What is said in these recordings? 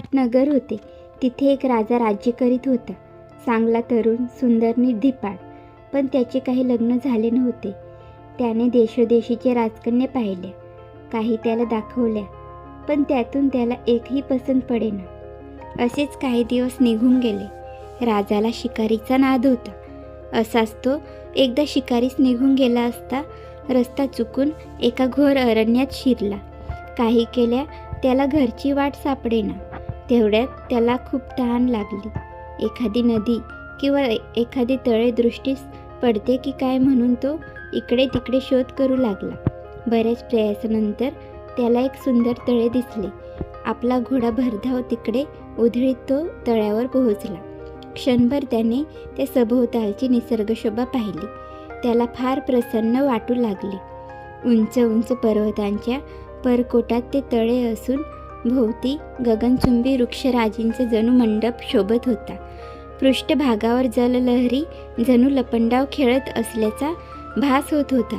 निपाट नगर होते. तिथे एक राजा राज्य करीत होता. चांगला तरुण सुंदर निर्धिपाड पण त्याचे काही लग्न झाले नव्हते. त्याने देशोदेशीचे राजकन्या पाहिले काही त्याला दाखवल्या. पण त्यातून त्याला एकही पसंत पडेना. असेच काही दिवस निघून गेले. राजाला शिकारीचा नाद होता. असाच तो एकदा शिकारीस निघून गेला असता रस्ता चुकून एका घोर अरण्यात शिरला. काही केल्या त्याला घरची वाट सापडेना. तेवढ्यात त्याला खूप तहान लागली. एखादी नदी किंवा एखादी तळे दृष्टीस पडते की काय म्हणून तो इकडे तिकडे शोध करू लागला. बऱ्याच प्रयासानंतर त्याला एक सुंदर तळे दिसले. आपला घोडा भरधाव तिकडे उधळीत तो तळ्यावर पोहोचला. क्षणभर त्याने त्या सभोवतालची निसर्गशोभा पाहिली. त्याला फार प्रसन्न वाटू लागले. उंच उंच पर्वतांच्या परकोटात ते तळे असून भोवती गगनचुंबी वृक्षराजींचे जणू मंडप शोभत होता. पृष्ठभागावर जललहरी जणू लपंडाव खेळत असल्याचा भास होत होता.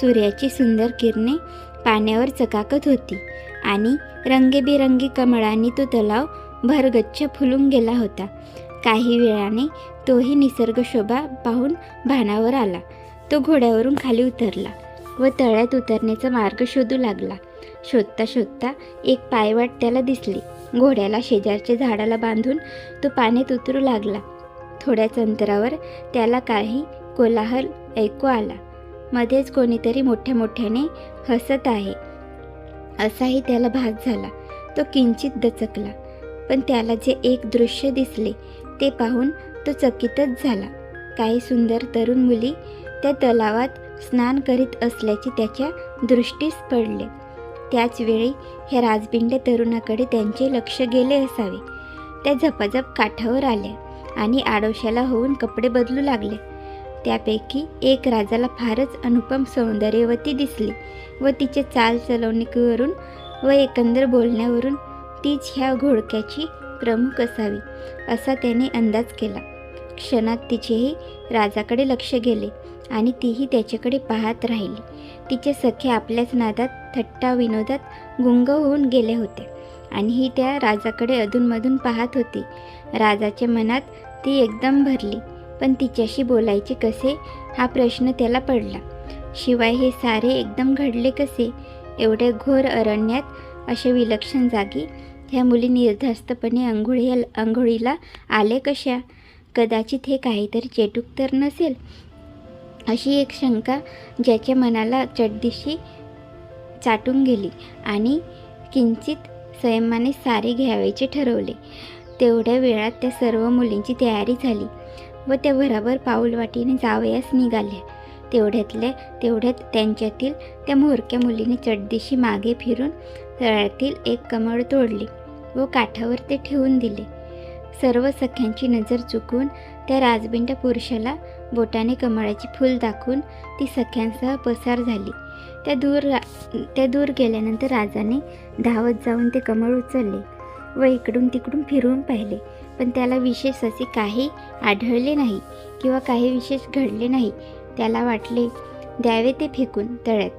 सूर्याची सुंदर किरणे पाण्यावर चकाकत होती आणि रंगेबिरंगी कमळांनी तो तलाव भरगच्छ फुलून गेला होता. काही वेळाने तोही निसर्गशोभा पाहून भानावर आला. तो घोड्यावरून खाली उतरला. व तळ्यात उतरण्याचा मार्ग शोधू लागला. शोधता शोधता एक पायवाट त्याला दिसली. घोड्याला शेजारच्या झाडाला बांधून तो पाण्यात उतरू लागला. थोड्याच अंतरावर त्याला काही कोलाहल ऐकू आला. मध्येच कोणीतरी मोठ्या मोठ्याने हसत आहे. असाही त्याला भास झाला. तो किंचित दचकला. पण त्याला जे एक दृश्य दिसले ते पाहून तो चकितच झाला. काही सुंदर तरुण मुली त्या तलावात स्नान करीत असल्याचे त्याच्या दृष्टीस पडले. त्याच वेळी ह्या राजबिंड्या तरुणाकडे त्यांचे लक्ष गेले असावे. त्या झपाझप काठावर आल्या आणि आडोशाला होऊन कपडे बदलू लागले. त्यापैकी एक राजाला फारच अनुपम सौंदर्यवती दिसली व तिचे चाल चलवणुकीवरून व एकंदर बोलण्यावरून तीच ह्या घोडक्याची प्रमुख असावी असा त्याने अंदाज केला. क्षणात तिचेही राजाकडे लक्ष गेले. आणि तीही त्याच्याकडे पाहत राहिली. तिचे सखे आपल्याच नादात थट्टा विनोदात गुंग होऊन गेले होते. आणि ही त्या राजाकडे अधूनमधून पाहत होती. राजाच्या मनात ती एकदम भरली पण तिच्याशी बोलायचे कसे? हा प्रश्न त्याला पडला. शिवाय हे सारे एकदम घडले कसे? एवढ्या घोर अरण्यात अशा विलक्षण जागी ह्या मुली निर्धास्तपणे अंघोळी अंघोळीला आले कशा? कदाचित हे काहीतरी चेटूक तर नसेल अशी एक शंका ज्याच्या मनाला चटदिशी चाटून गेली आणि किंचित संयमाने सारे घ्यावयाचे ठरवले. तेवढ्या वेळात त्या सर्व मुलींची तयारी झाली व त्या भराभर पाऊलवाटीने जावयास निघाल्या. तेवढ्यातल्या तेवढ्यात त्यांच्यातील त्या मोरक्या मुलीने चटदिशी मागे फिरून तळ्यातील एक कमळ तोडली व काठावर ते ठेवून दिले. सर्व सख्यांची नजर चुकून त्या राजबिंड पुरुषाला बोटाने कमळाची फूल दाखवून ती सख्यांसह पसार झाली. त्या दूर रा त्या दूर गेल्यानंतर राजाने धावत जाऊन ते कमळ उचलले व इकडून तिकडून फिरून पाहिले. पण त्याला विशेष असे काही आढळले नाही किंवा काही विशेष घडले नाही. त्याला वाटले द्यावे ते फेकून तळ्यात.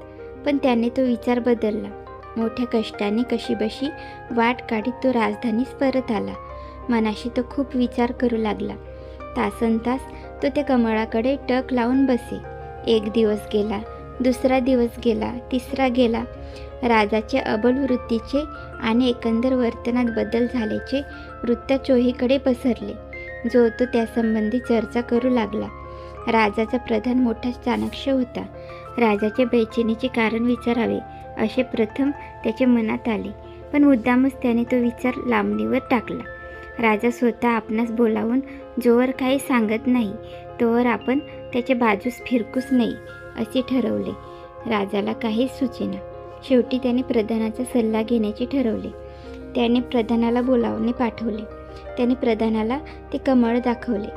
पण त्याने तो विचार बदलला. मोठ्या कष्टाने कशीबशी वाट काढीत तो राजधानीस परत आला. मनाशी तो खूप विचार करू लागला. तासन तास तो त्या कमळाकडे टक लावून बसे. एक दिवस गेला दुसरा दिवस गेला तिसरा गेला. राजाचे अबल वृत्तीचे आणि एकंदर वर्तनात बदल झाल्याचे वृत्त चोहीकडे पसरले. जो तो त्यासंबंधी चर्चा करू लागला. राजाचा प्रधान मोठा चाणक्य होता. राजाच्या बेचैनीचे कारण विचारावे असे प्रथम त्याच्या मनात आले. पण मुद्दामच त्याने तो विचार लांबणीवर टाकला. राजा स्वतः आपणास बोलावून जोवर काही सांगत नाही तोवर आपण त्याच्या बाजूस फिरकूच नाही असे ठरवले. राजाला काहीच सुचेना. शेवटी त्याने प्रधानाचा सल्ला घेण्याचे ठरवले. त्याने प्रधानाला बोलावणे पाठवले. त्याने प्रधानाला ते कमळ दाखवले.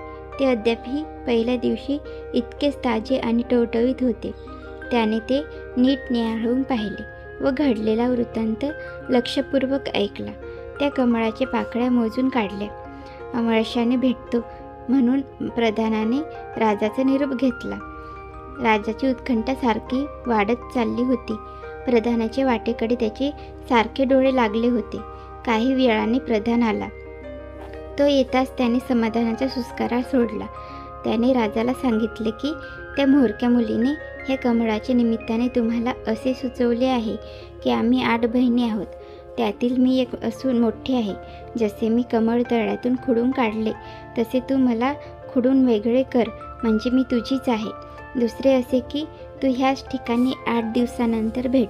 ते अद्यापही पहिल्या दिवशी इतकेच ताजे आणि टवटवीत होते. त्याने ते नीट निहाळून पाहिले व घडलेला वृत्तांत लक्षपूर्वक ऐकला. त्या कमळाच्या पाकळ्या मोजून काढल्या अमळशाने भेटतो म्हणून प्रधानाने राजाचा निरोप घेतला. राजाची उत्कंठा सारखी वाढत चालली होती. प्रधानाच्या वाटेकडे त्याचे सारखे डोळे लागले होते. काही वेळाने प्रधान आला. तो येताच त्याने समाधानाचा सुस्कारा सोडला. त्याने राजाला सांगितले की त्या म्होरक्या मुलीने ह्या कमळाच्या निमित्ताने तुम्हाला असे सुचवले आहे की आम्ही आठ बहिणी आहोत. त्यातील मी एक असून मोठे आहे. जसे मी कमळ तळ्यातून खुडून काढले तसे तू मला खुडून वेगळे कर म्हणजे मी तुझीच आहे. दुसरे असे की तू ह्याच ठिकाणी आठ दिवसानंतर भेट.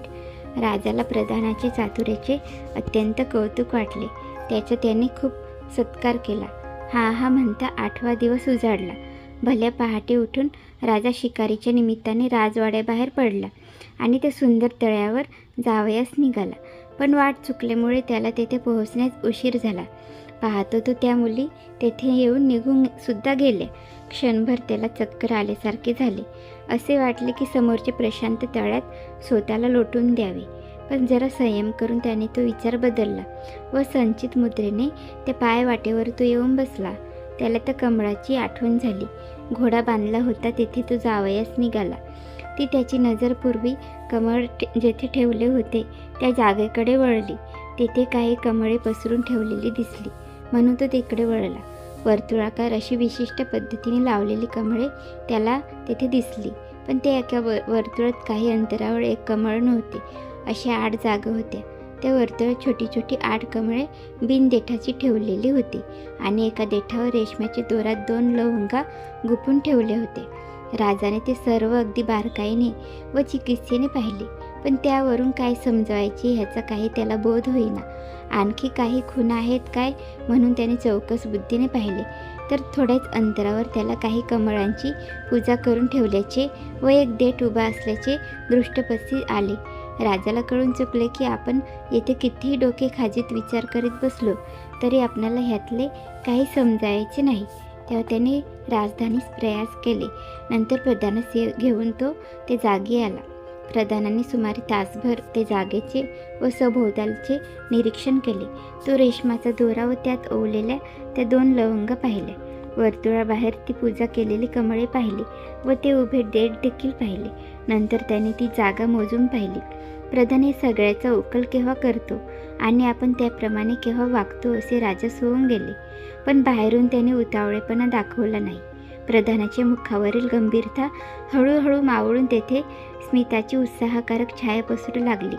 राजाला प्रधानाचे चातुर्याचे अत्यंत कौतुक वाटले. त्याचा त्याने खूप सत्कार केला. हा हा म्हणता आठवा दिवस उजाडला. भल्या पहाटे उठून राजा शिकारीच्या निमित्ताने राजवाड्याबाहेर पडला आणि त्या सुंदर तळ्यावर जावयास निघाला. पण वाट चुकल्यामुळे त्याला तेथे पोहोचण्यास उशीर झाला. पाहतो तो त्या मुली तेथे येऊन निघून सुद्धा गेल्या क्षणभर त्याला चक्कर आल्यासारखे झाले. असे वाटले की समोरचे प्रशांत तळ्यात स्वतःला लोटून द्यावे. पण जरा संयम करून त्याने तो विचार बदलला व संचित मुद्रेने त्या पाय वाटेवर तो येऊन बसला. त्याला त्या कमळाची आठवण झाली. घोडा बांधला होता तेथे तो जावयास निघाला. ती त्याची नजर पूर्वी कमळ जेथे ठेवले होते त्या जागेकडे वळली. तेथे काही कमळे पसरून ठेवलेली दिसली. म्हणून तो तिकडे वळला. वर्तुळाकार अशी विशिष्ट पद्धतीने लावलेली कमळे त्याला तेथे दिसली. पण ते एका व वर्तुळात काही अंतरावर एक कमळ नव्हते. अशा आठ जागा होत्या. त्या वर्तुळात छोटी छोटी आठ कमळे बिनदेठाची ठेवलेली होती आणि एका देठावर रेशमाच्या दोरात दोन लवंगा गुपून ठेवले होते राजाने ते सर्व अगदी बारकाईने व चिकित्सेने पाहिले पण त्यावरून काय समजवायचे ह्याचा काही त्याला बोध होईना. आणखी काही खुणा आहेत काय म्हणून त्याने चौकस बुद्धीने पाहिले तर थोड्याच अंतरावर त्याला काही कमळांची पूजा करून ठेवल्याचे व एक देठ उभा असल्याचे दृष्टपस्ती आले. राजाला कळून चुकले की आपण येथे कितीही डोके खाजीत विचार करीत बसलो तरी आपणाला ह्यातले काही समजायचे नाही. तेव्हा त्याने राजधानीस प्रयास केले. नंतर प्रधानास ये- घेऊन तो ते जागी आला. प्रधानाने सुमारे तासभर ते जागेचे व सभोवतालचे निरीक्षण केले. तो रेशमाचा दोरा व त्यात ओवलेल्या त्या दोन लवंग पाहिल्या. वर्तुळाबाहेर ती पूजा केलेली कमळे पाहिली व ते उभे डेट देखील पाहिले. नंतर त्याने ती जागा मोजून पाहिली. प्रधान हे सगळ्याचा उकल केव्हा करतो आणि आपण त्याप्रमाणे केव्हा वागतो असे राजस होऊन गेले. पण बाहेरून त्याने उतावळेपणा दाखवला नाही. प्रधानाच्या मुखावरील गंभीरता हळूहळू मावळून तेथे स्मिताची उत्साहकारक छाया पसरू लागली.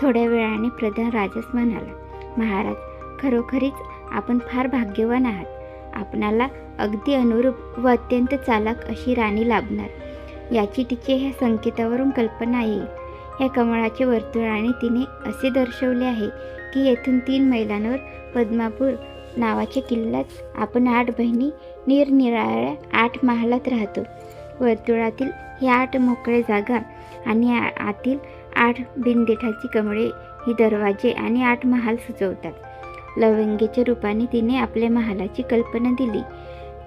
थोड्या वेळाने प्रधान राजस म्हणाला महाराज खरोखरीच आपण फार भाग्यवान आहात. आपणाला अगदी अनुरूप व अत्यंत चालाक अशी राणी लाभणार. याची तिचे ह्या संकेतावरून कल्पना येईल. या कमळाचे वर्तुळाने तिने असे दर्शवले आहे की येथून तीन मैलांवर पद्मापूर नावाच्या किल्ल्यात आपण आठ बहिणी निरनिराळ्या आठ महालात राहतो. वर्तुळातील ह्या आठ मोकळ्या जागा आणि आतील आठ बिनदेठाची कमळे ही दरवाजे आणि आठ महाल सुचवतात. लवंगीच्या रूपाने तिने आपल्या महालाची कल्पना दिली.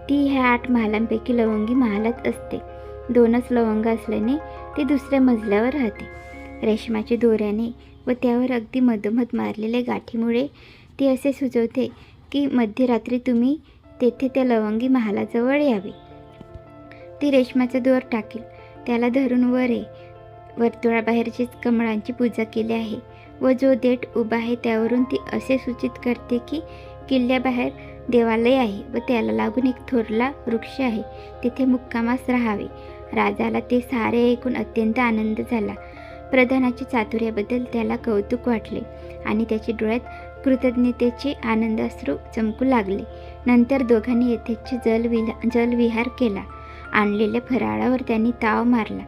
ती ह्या आठ महालांपैकी लवंगी महालात असते. दोनच लवंग असल्याने ती दुसऱ्या मजल्यावर राहते. रेशमाच्या दोऱ्याने व त्यावर अगदी मधोमध मारलेल्या गाठीमुळे ती असे सुचवते की मध्यरात्री तुम्ही तेथे त्या लवंगी महालाजवळ यावे. ती रेशमाचा दोर टाकेल. त्याला धरून वर आहे वर्तुळाबाहेरची कमळांची पूजा केली आहे व जो देठ उभा आहे त्यावरून ती असे सूचित करते की किल्ल्याबाहेर देवालय आहे व त्याला लागून एक थोरला वृक्ष आहे. तिथे मुक्कामास राहावे. राजाला ते सारे ऐकून अत्यंत आनंद झाला. प्रधानाच्या चातुर्याबद्दल त्याला कौतुक वाटले आणि त्याच्या डोळ्यात कृतज्ञतेचे आनंदाश्रू चमकू लागले. नंतर दोघांनी येथेच जलविला जलविहार केला. आणलेल्या फराळावर त्यांनी ताव मारला.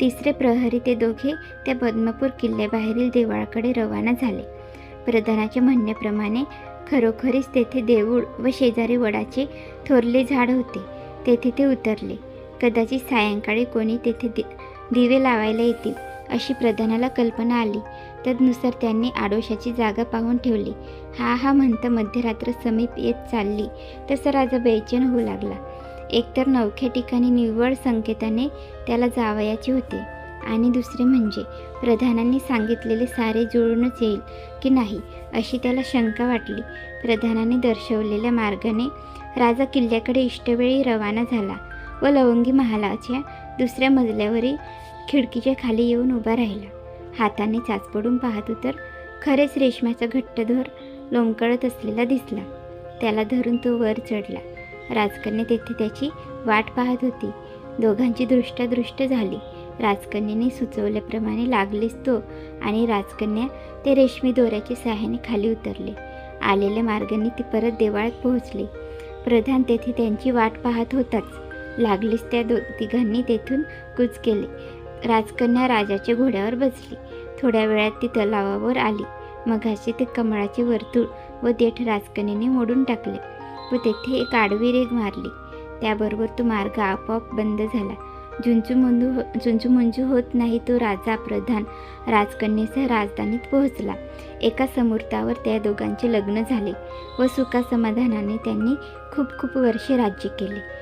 तिसरे प्रहरी ते दोघे त्या पद्मपूर किल्ल्याबाहेरील देवळाकडे रवाना झाले. प्रधानाच्या म्हणण्याप्रमाणे खरोखरीच तेथे देऊळ व शेजारी वडाचे थोरले झाड होते. तेथे ते उतरले. कदाचित सायंकाळी कोणी तेथे दि दिवे लावायला येतील. अशी प्रधानाला कल्पना आली. तदनुसार त्यांनी आडोशाची जागा पाहून ठेवली. हा हा म्हणता मध्यरात्र समीप येत चालली. तसा राजा बेचैन होऊ लागला. एकतर नवख्या ठिकाणी निव्वळ संकेताने त्याला जावयाचे होते. आणि दुसरे म्हणजे प्रधानांनी सांगितलेले सारे जुळूनच येईल की नाही अशी त्याला शंका वाटली. प्रधानाने दर्शवलेल्या मार्गाने राजा किल्ल्याकडे इष्टवेळी रवाना झाला व लवंगी महालाच्या दुसऱ्या मजल्यावरील खिडकीच्या खाली येऊन उभा राहिला. हाताने चाचपडून पाहतो तर खरेच रेशमाचा घट्ट धर लोंबकळत असलेला दिसला. त्याला धरून तो वर चढला. राजकन्या तेथे त्याची वाट पाहत होती. दोघांची दृष्टादृष्ट झाली. राजकन्याने सुचवल्याप्रमाणे लागलीच तो आणि राजकन्या ते रेशमी दोऱ्याच्या सहाय्याने खाली उतरले. आलेल्या मार्गाने ती परत देवाळात पोहोचली. प्रधान तेथे त्यांची वाट पाहत होताच. लागलीच त्या दो तिघांनी तेथून कूच केले. राजकन्या राजाच्या घोड्यावर बसली. थोड्या वेळात ती तलावावर आली. मघाशी ते कमळाचे वर्तुळ व देठ राजकन्याने मोडून टाकले व तेथे एक आडवी रेग मारली. त्याबरोबर तो मार्ग आपोआप बंद झाला. झुंचुमुंजू हो- झुंजूमुंजू होत नाही तो राजा प्रधान राजकन्येसह राजधानीत पोहोचला. एका समूर्तावर त्या दोघांचे लग्न झाले व सुखासमाधानाने त्यांनी खूप खूप वर्षे राज्य केले.